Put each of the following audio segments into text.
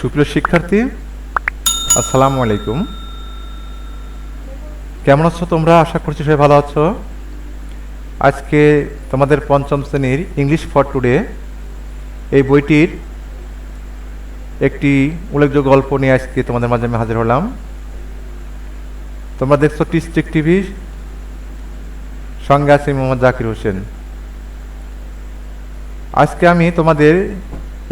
সুপ্রিয় শিক্ষার্থী, আসসালামু আলাইকুম। কেমন আছো তোমরা? আশা করছি সবাই ভালো আছো। আজকে তোমাদের পঞ্চম শ্রেণির ইংলিশ ফর টুডে এই বইটির একটি উল্লেখযোগ্য গল্প নিয়ে আজকে তোমাদের মাঝে আমি হাজির হলাম। তোমরা দেখছ ডিস্ট্রিক্ট টিভি সঙ্গে আছে মোহাম্মদ জাকির হোসেন। আজকে আমি তোমাদের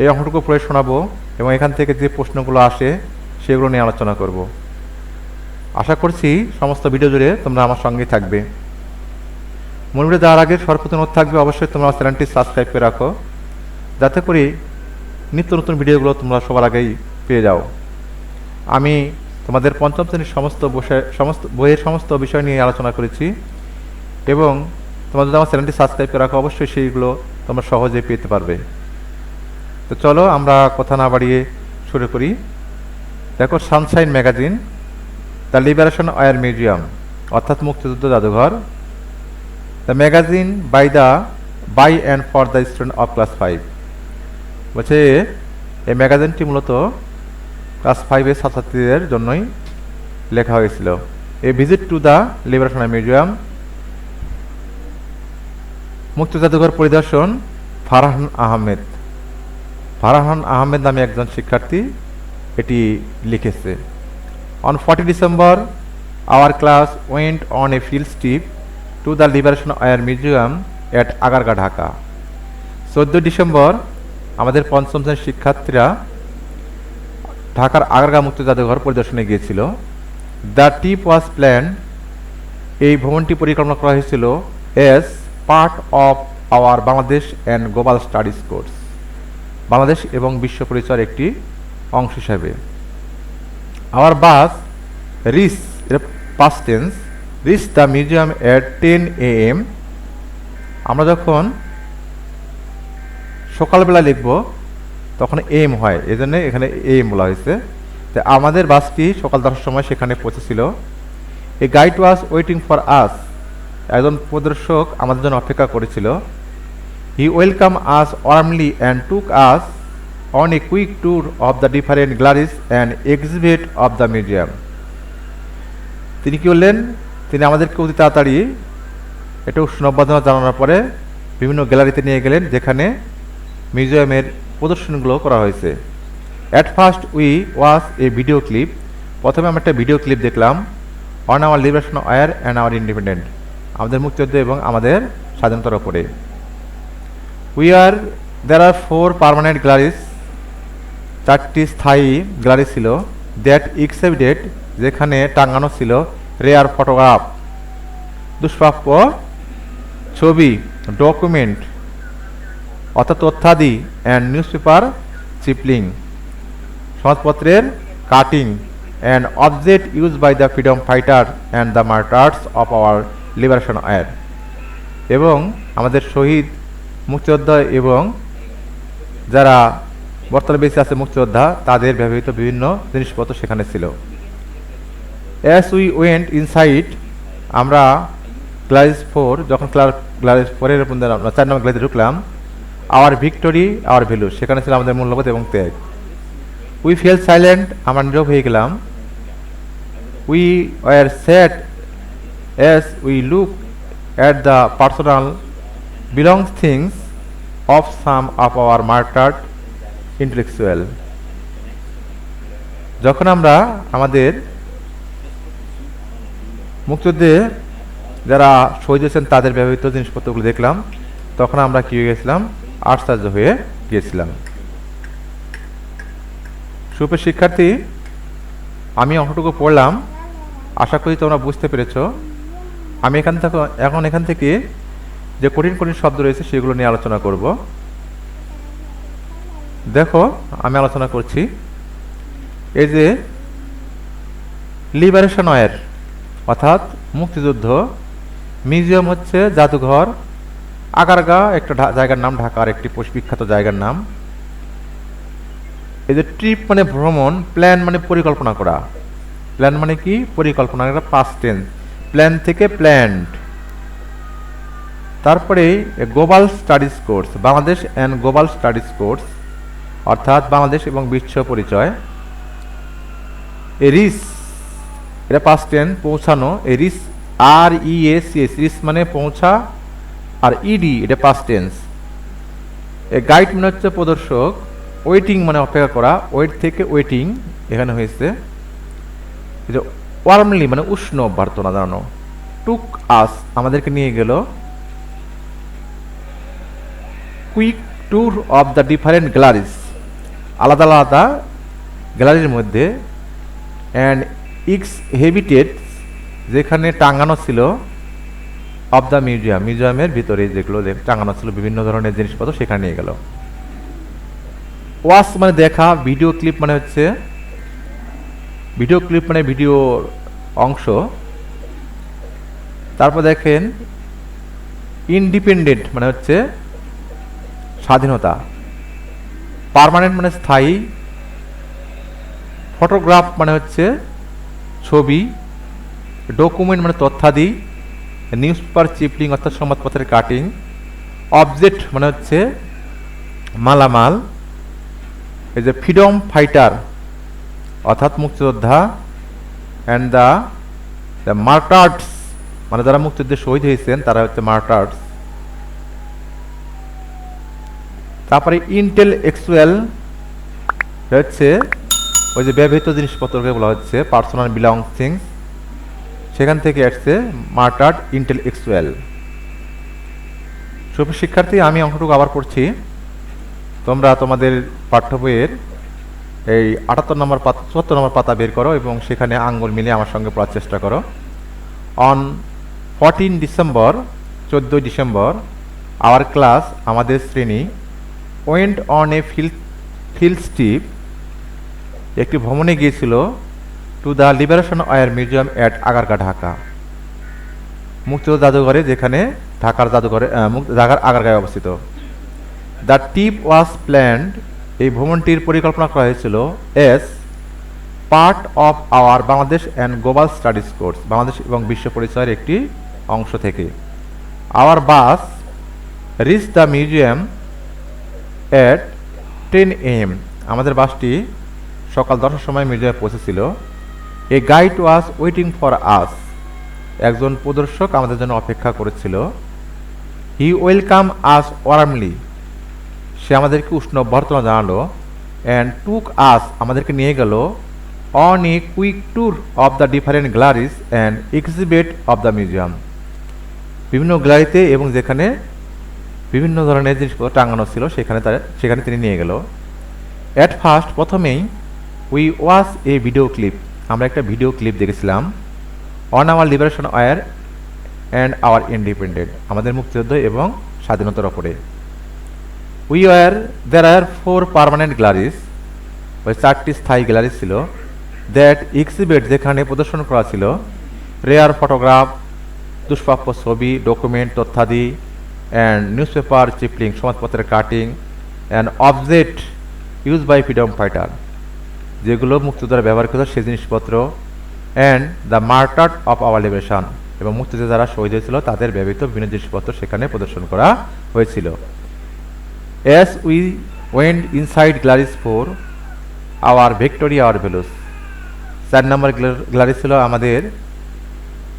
এই অংশটুকু পড়ে শোনাবো। এবং এখান থেকে যে প্রশ্নগুলো আসে, সেগুলো নিয়ে আলোচনা করব। আশা করছি সমস্ত ভিডিও জুড়ে তোমরা আমার সঙ্গেই থাকবে। মনে করে যাওয়ার আগে সর্বপ্রথম থাকবে, অবশ্যই তোমরা চ্যানেলটি সাবস্ক্রাইব করে রাখো। যাতে করে নিত্য নতুন ভিডিওগুলো তোমরা সবার আগেই পেয়ে যাও। আমি তোমাদের পঞ্চম শ্রেণির সমস্ত বসে, সমস্ত, বইয়ের সমস্ত বিষয় নিয়ে আলোচনা করেছি এবং তোমরা যদি আমার চ্যানেলটি সাবস্ক্রাইব করে রাখো, অবশ্যই সেইগুলো তোমরা সহজে পেতে পারবে। তো চলো আমরা কথা না বাড়িয়ে শুরু করি। দেখো sunshine magazine the liberation war museum অর্থাৎ মুক্তিযুদ্ধ জাদুঘর। The magazine by the by and for the student of class five বলছে, এই ম্যাগাজিনটি মূলত ক্লাস ফাইভের ছাত্রছাত্রীদের জন্যই লেখা হয়েছিল। A visit to the liberation museum মুক্তি জাদুঘর পরিদর্শন ফারহান আহমেদ। ফারহান আহমেদ নামে একজন শিক্ষার্থী এটি লিখেছে। On forty December our class went on a field trip to the liberation war museum at Agargaon Dhaka চোদ্দোই ডিসেম্বর আমাদের পঞ্চম শ্রেণির শিক্ষার্থীরা ঢাকার আগারগা মুক্ত জাদুঘর পরিদর্শনে গিয়েছিল। দ্য টিপ ওয়াজ প্ল্যান এই ভ্রমণটি পরিকল্পনা করা হয়েছিল as part of our Bangladesh and global studies course Bangladesh এবং বিশ্ব পরিচয়ের একটি অংশ হিসাবে। Our bus reach past tense reach the museum at ten A M আমরা যখন সকালবেলা লিখব, তখন এম হয়। এই জন্য এখানে এম বলা হয়েছে। তো আমাদের বাসটি সকাল দশটার সময় সেখানে পৌঁছেছিল। A guide was waiting for us একজন প্রদর্শক আমাদের জন্য অপেক্ষা করেছিল। He welcome us warmly and took us on a quick tour of the different galleries and exhibit of the museum তিনি কি বললেন? তিনি আমাদেরকে অতি তাড়াতাড়ি এটা উষ্ণবাদনা জানানোর পরে বিভিন্ন গ্যালারিতে নিয়ে গেলেন, যেখানে মিউজিয়ামের প্রদর্শনগুলো করা হয়েছে। At first we was a video clip প্রথমে আমরা একটা ভিডিও ক্লিপ দেখলাম on our liberation war and our independent আমাদের মুক্তিযুদ্ধ এবং আমাদের স্বাধীনতার ওপরে we are there are four permanent galleries চারটি স্থায়ী গ্যালারি ছিল দ্যাট এক্সিবিটেড যেখানে টাঙানো ছিল রেয়ার ফটোগ্রাফ দুষ্প্রাপ্য ছবি ডকুমেন্ট অর্থাৎ তথ্যাদি অ্যান্ড নিউজ পেপার চিপলিং সংবাদপত্রের cutting and object use by the freedom fighter and the martyrs of our liberation war এবং আমাদের শহীদ মুক্তিযোদ্ধা এবং যারা বর্তমানে বেঁচে আছে মুক্তিযোদ্ধা, তাদের ব্যবহৃত বিভিন্ন জিনিসপত্র সেখানে ছিল। অ্যাস উই ওয়েন্ট ইনসাইড আমরা ক্লাস ফোর যখন ক্লাস ক্লাস ফোরের আমরা চার নম্বর ক্লাসে ঢুকলাম আওয়ার ভিক্টোরি আওয়ার ভ্যালু সেখানে ছিল আমাদের মূল্যবোধ এবং ত্যাগ। উই ফেল সাইলেন্ট আমরা নীরব হয়ে গেলাম। We were set as we look at the personal belongs things of some of our martyred intellectual যখন আমরা আমাদের মুক্তিযুদ্ধে যারা শহীদ হয়েছেন, তাদের ব্যবহৃত জিনিসপত্রগুলো দেখলাম, তখন আমরা কি হয়ে গেছিলাম? আশ্চর্য হয়ে গিয়েছিলাম সুপের শিক্ষার্থী, আমি অংশটুকু পড়লাম। আশা করি তোমরা বুঝতে পেরেছ। আমি এখান থেকে এখন এখান থেকে যে কঠিন কঠিন শব্দ রয়েছে সেগুলো নিয়ে আলোচনা করব। দেখো, আমি আলোচনা করছি। এই যে লিবারেশন ওয়ার অর্থাৎ মুক্তিযুদ্ধ মিউজিয়াম হচ্ছে জাদুঘর, আগারগা একটা জায়গার নাম, ঢাকার একটি বিখ্যাত জায়গার নাম। এই যে ট্রিপ মানে ভ্রমণ প্ল্যান মানে পরিকল্পনা করা। প্ল্যান মানে কি? পরিকল্পনা পাস্ট টেন্স প্ল্যান থেকে প্ল্যান্ড তারপরে global studies course Bangladesh and global studies course অর্থাৎ বাংলাদেশ এবং বিশ্ব পরিচয়। এরিস এটা পাস্ট টেন পৌঁছানো। এরিস আর ই এস এস, রিস মানে পৌঁছা, আর E D past tense a guide মানে হচ্ছে প্রদর্শক। ওয়েটিং মানে অপেক্ষা করা। ওয়েট থেকে ওয়েটিং এখানে হয়েছে। ওয়ার্মলি মানে উষ্ণ অভ্যর্থনা জানানো। টুক আস আমাদেরকে নিয়ে গেল। Quick tour of the different galleries আলাদা আলাদা গ্যালারির মধ্যে অ্যান্ড ইক্স হেবিটেড যেখানে টাঙানো ছিল অফ দ্য মিউজিয়াম মিউজিয়ামের ভিতরে যেগুলো টাঙানো ছিল, বিভিন্ন ধরনের জিনিসপত্র সেখানে নিয়ে গেল। ওয়াচ মানে দেখা ভিডিও ক্লিপ মানে হচ্ছে ভিডিও ক্লিপ মানে ভিডিও অংশ। তারপর দেখেন ইন্ডিপেন্ডেন্ট মানে হচ্ছে স্বাধীনতা। পার্মানেন্ট মানে স্থায়ী। ফটোগ্রাফ মানে হচ্ছে ছবি। ডকুমেন্ট মানে তথ্যাদি। নিউজ পেপার চিপলিং অর্থাৎ সংবাদপত্রের কাটিং অবজেক্ট মানে হচ্ছে মালামাল। এই যে ফ্রিডম ফাইটার অর্থাৎ মুক্তিযোদ্ধা। অ্যান্ড দ্য মার্টার্স মানে যারা মুক্তিযুদ্ধে শহীদ হয়েছেন, তারা হচ্ছে মার্টার্স তারপরে ইন্টেল এক্সুয়াল হচ্ছে ওই যে ব্যবহৃত জিনিসপত্রকে বলা হচ্ছে পার্সোনাল বিলং থিংস সেখান থেকে আসছে মার্টার্ড ইন্টেল এক্সুয়াল সুপ্র শিক্ষার্থী আমি অংশটুকু আবার পড়ছি। তোমরা তোমাদের পাঠ্য বইয়ের এই আটাত্তর নম্বর পাতা, চুয়াত্তর নম্বর পাতা বের করো এবং সেখানে আঙ্গুল মিলে আমার সঙ্গে পড়ার চেষ্টা করো। অন ফোরটিন ডিসেম্বর চোদ্দোই ডিসেম্বর আওয়ার ক্লাস আমাদের শ্রেণি went on a field field steep, একটি ভ্রমণে গিয়েছিল to the liberation war museum at Agargaon, Dhaka. মুক্তিযোদ্ধা জাদুঘরে যেখানে ঢাকার জাদুঘরে ঢাকার আগারগাঁয়ে অবস্থিত। দ্য টিপ ওয়াজ প্ল্যান্ড, এই ভ্রমণটির পরিকল্পনা করা হয়েছিল as, part of our Bangladesh and global studies course, Bangladesh এবং বিশ্ব পরিচয়ের একটি অংশ থেকে। Our bus reach the museum at ten M আমাদের বাসটি সকাল দশটার সময় মির্জায় পৌঁছেছিল। A guide was waiting for us একজন প্রদর্শক আমাদের জন্য অপেক্ষা করেছিল। হি ওয়েলকাম আস ওয়ার্মলি সে আমাদেরকে উষ্ণ অভ্যর্থনা জানালো অ্যান্ড টুক আস আমাদেরকে নিয়ে গেল on a quick tour of the different galleries and exhibit of the museum বিভিন্ন গ্যালারিতে এবং যেখানে বিভিন্ন ধরনের জিনিসপত্র টাঙানো ছিল, সেখানে তার, সেখানে তিনি নিয়ে গেল। অ্যাট ফার্স্ট প্রথমেই we watch a video clip আমরা একটা ভিডিও ক্লিপ দেখেছিলাম। On our liberation war and our independent আমাদের মুক্তিযুদ্ধ এবং স্বাধীনতার ওপরে। We were there are four permanent galleries ওই চারটি স্থায়ী গ্যালারি ছিল দ্যাট এক্সিবিট যেখানে প্রদর্শন করা ছিল। রেয়ার ফটোগ্রাফ দুষ্প্রাপ্য ছবি ডকুমেন্ট তথ্যাদি নিউজ পেপার চিপলিং সমাজপত্রের cutting and object use by freedom fighter যেগুলো মুক্তিযোদ্ধারা ব্যবহার করত সেই জিনিসপত্র and the martyred of our liberation এবং মুক্তিযোদ্ধা যারা শহীদ হয়েছিল তাদের ব্যবহৃত বিভিন্ন জিনিসপত্র সেখানে প্রদর্শন করা হয়েছিল As we went inside Glaris 4, our Victoria our values. চার নম্বর গ্লারি ছিল আমাদের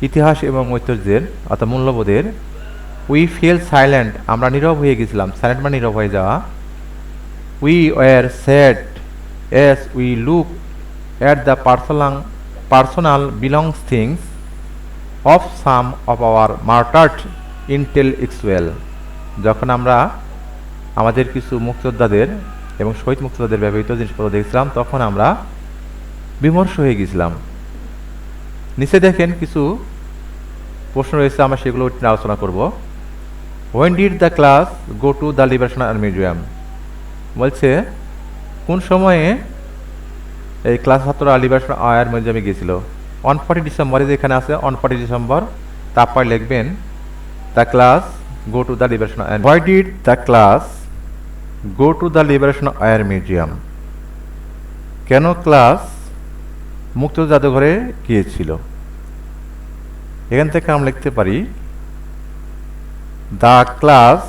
ইতিহাস এবং ঐতিহ্যের অর্থাৎ মূল্যবোধের উই ফিল সাইলেন্ট আমরা নীরব হয়ে গেছিলাম। সাইলেন্ট মানে নীরব হয়ে যাওয়া। We were sad as we look at the personal personal belongs things of some of our martyred intellectual যখন আমরা আমাদের কিছু মুক্তিযোদ্ধাদের এবং শহীদ মুক্তিযোদ্ধাদের ব্যবহৃত জিনিসপত্র দেখছিলাম, তখন আমরা বিমর্ষ হয়ে গেছিলাম। নিচে দেখেন কিছু প্রশ্ন রয়েছে, আমরা সেগুলো আলোচনা করব। When did the class go to the liberation war museum বলছে, কোন সময়ে এই ক্লাস ছাত্ররা লিবারেশন আয়ার মিউজিয়ামে গিয়েছিল? অন ফর্টি ডিসেম্বরে যেখানে আছে অন ফর্টি ডিসেম্বর তারপর লিখবেন the class go to the liberation and why did the class go to the liberation air museum? কেন ক্লাস মুক্ত জাদুঘরে গিয়েছিল? এখান থেকে আমরা লিখতে পারি the class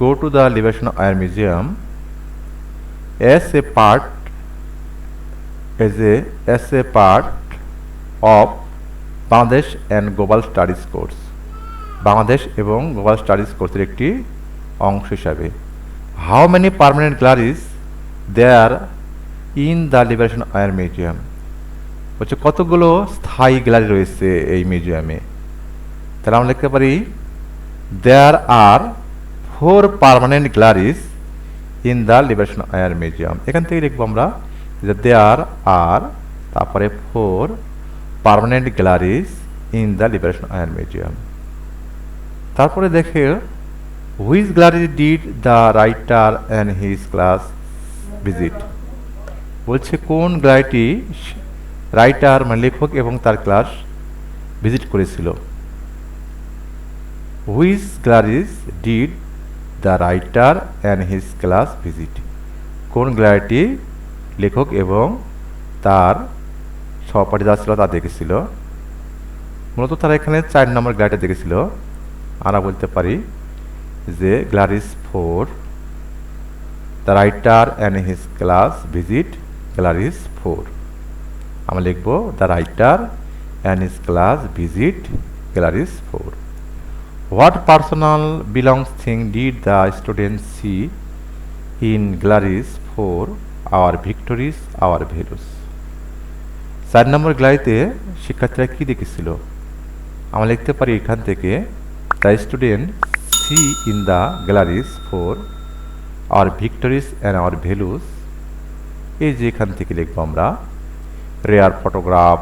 go to the liberation war museum as a part, as a as a part of Bangladesh and global studies course Bangladesh এবং গ্লোবাল স্টাডিজ কোর্সের একটি অংশ হিসাবে। How many permanent galleries there in the liberation war museum হচ্ছে কতগুলো স্থায়ী gallery রয়েছে এই মিউজিয়ামে তাহলে আমরা লিখতে পারি there are four permanent galleries in the liberation war museum এখান থেকে লিখব আমরা যে দেয়ার আর তারপরে four permanent galleries in the liberation war museum তারপরে দেখে which gallery did the writer and his class visit বলছে কোন গ্যালারিটি রাইটার মানে লেখক এবং তার ক্লাস ভিজিট করেছিল। Which galleries did the writer and his class visit কোন গ্যালারিটি লেখক এবং তার সহপাঠী যা ছিল তা দেখেছিল? মূলত তারা এখানে চার নম্বর গ্যালারিটা দেখেছিল। আমরা বলতে পারি যে galleries four the writer and his class visit galleries four আমরা লিখব the writer and his class visit galleries four what personal belongs thing did the student see in galleries four our victories our values চার নম্বর গ্যালারিতে শিক্ষার্থীরা কী দেখেছিল? আমরা লিখতে পারি এখান থেকে the student see in the galleries four our victories and our values এই যে এখান থেকে লিখব আমরা rare photograph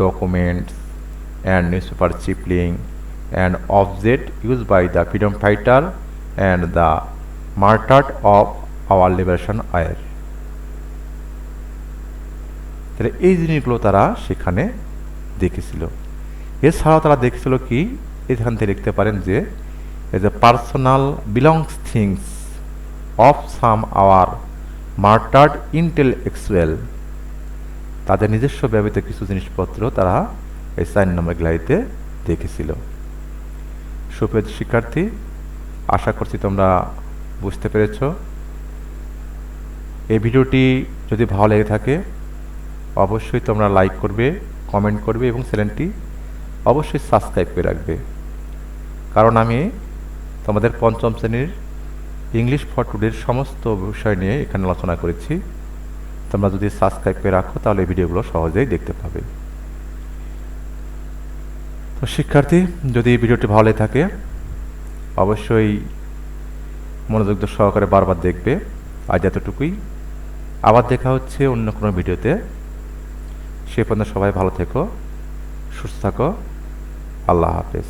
documents and newspaper চিপলিং and object use by the freedom fighter and the martyred of our liberation war তাহলে এই জিনিসগুলো তারা সেখানে দেখেছিল। এছাড়াও তারা দেখেছিল কি? এখান থেকে লিখতে পারেন যে as a personal belongs things of some our martyred intellectual তাদের নিজস্ব ব্যবহৃত কিছু জিনিসপত্র তারা এই চার নম্বর গ্যালারিতে দেখেছিল। সুপ্রিয় শিক্ষার্থী, আশা করছি তোমরা বুঝতে পেরেছ। এই ভিডিওটি যদি ভালো লেগে থাকে, অবশ্যই তোমরা লাইক করবে, কমেন্ট করবে এবং চ্যানেলটি অবশ্যই সাবস্ক্রাইব করে রাখবে। কারণ আমি তোমাদের পঞ্চম শ্রেণির ইংলিশ ফর টুডের সমস্ত বিষয় নিয়ে এখানে আলোচনা করেছি। তোমরা যদি সাবস্ক্রাইব করে রাখো, তাহলে ভিডিওগুলো সহজেই দেখতে পাবে। তো শিক্ষার্থী, যদি এই ভিডিওটি ভালো লেগে থাকে, অবশ্যই মনোযোগ সহকারে বারবার দেখবে। আজ এতটুকুই আবার দেখা হচ্ছে অন্য কোনো ভিডিওতে। সে পর্যন্ত সবাই ভালো থেকো, সুস্থ থাকো। আল্লাহ হাফেজ।